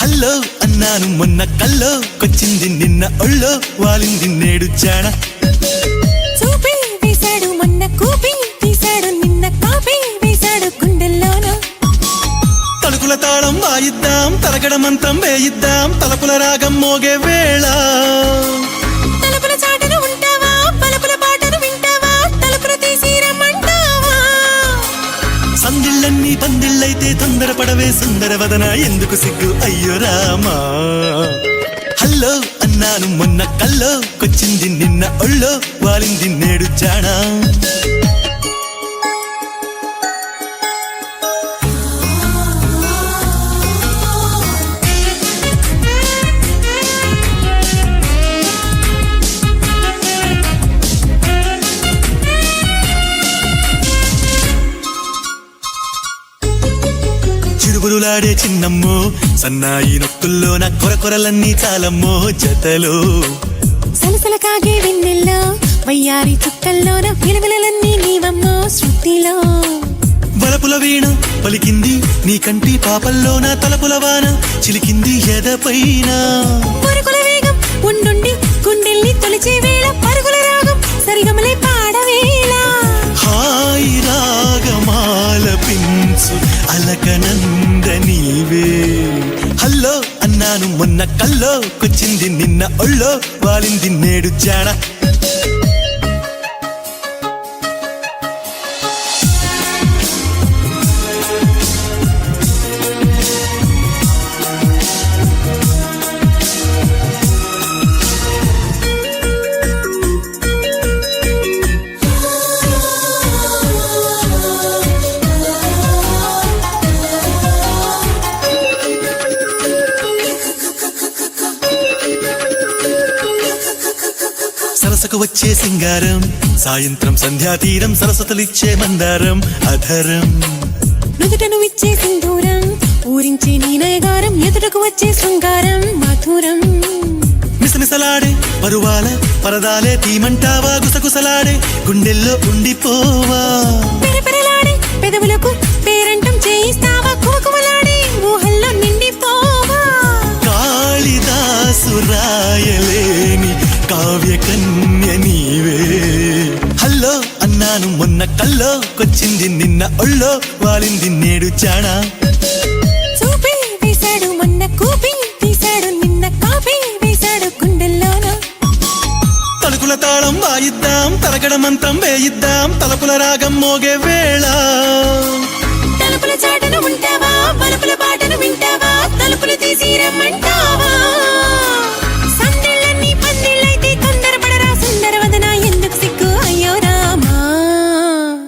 Hello అన్నాను మొన్న కల్లో. కొచ్చింది నిన్న ఒళ్ళో వాలింది నేడు చూపి వేశాడు మొన్న కూపి తీశాడు నిన్న కాపీ వేశాడు గుండెల్లోన. తలుకుల తాళం వాయిద్దాం తలకడ మంత్రం వేయిద్దాం తలపుల రాగం మోగే వేళ. పందిళ్ళైతే తొందరపడవే సుందరవదన. ఎందుకు సిగ్గు? అయ్యో రామా. హల్లో అన్నాను మొన్న కల్లో. కొచ్చింది నిన్న ఒళ్ళో. వాలింది నేడు చాణా. చిరుబురులాడే చిన్నమ్మో సన్నాయి నొక్కుల్లో నా కొరకొరలన్నీ చాలమ్మో జతలో. సలసల కాగే వెన్నెల్లో వయ్యారి చుక్కల్లోన విలువలన్నీ నీవమ్మో శృతిలో. వలపుల వీణ పలికింది నీ కంటి పాపల్లో నా తలపుల వాన చిలికింది ఎదపైన. పరుగుల వేగం ఉండుండి గుండెల్ని తొలిచే వేళ పరుగుల రాగం సరిగమలే అన్నాను మొన్న కల్లో కొచ్చింది నిన్న ఒళ్ళో వాలింది నేడు జాడ. సరసకు వచ్చే సింగారం. సాయంత్రం సంధ్యా తీరం సరస్వతులిచ్చే మందారం అధరం. నుదుటను ఇచ్చే సింధూరం ఊరించే నీ నయగారం ఎదుటకు వచ్చే శృంగారం మధురం. మిసమిసలాడే పరువాల పరదాలే తీమంటావా గుసగుసలాడే గుండెల్లో ఉండిపోవా. పెరపెరలాడే పెదవులకు పేరంటం చేయిస్తావా కుమకుమలాడే ఊహల్లో నిండిపోవా. కాళిదాసు రాయలేని కావ్య కన్య నీవే. హల్లో అన్నాను మొన్న కల్లో కొచ్చింది నిన్న ఒళ్ళో వాలింది నేడు చాణా. చూపి వేశాడు మొన్న కూపి తీశాడు నిన్న కాపీ వేశాడు గుండెల్లోన. తలుకుల తాళం వాయిద్దాం తలకడ మంత్రం వేయిద్దాం తలపుల రాగం మోగే వేళ. తలుపుల చాటున వింటావా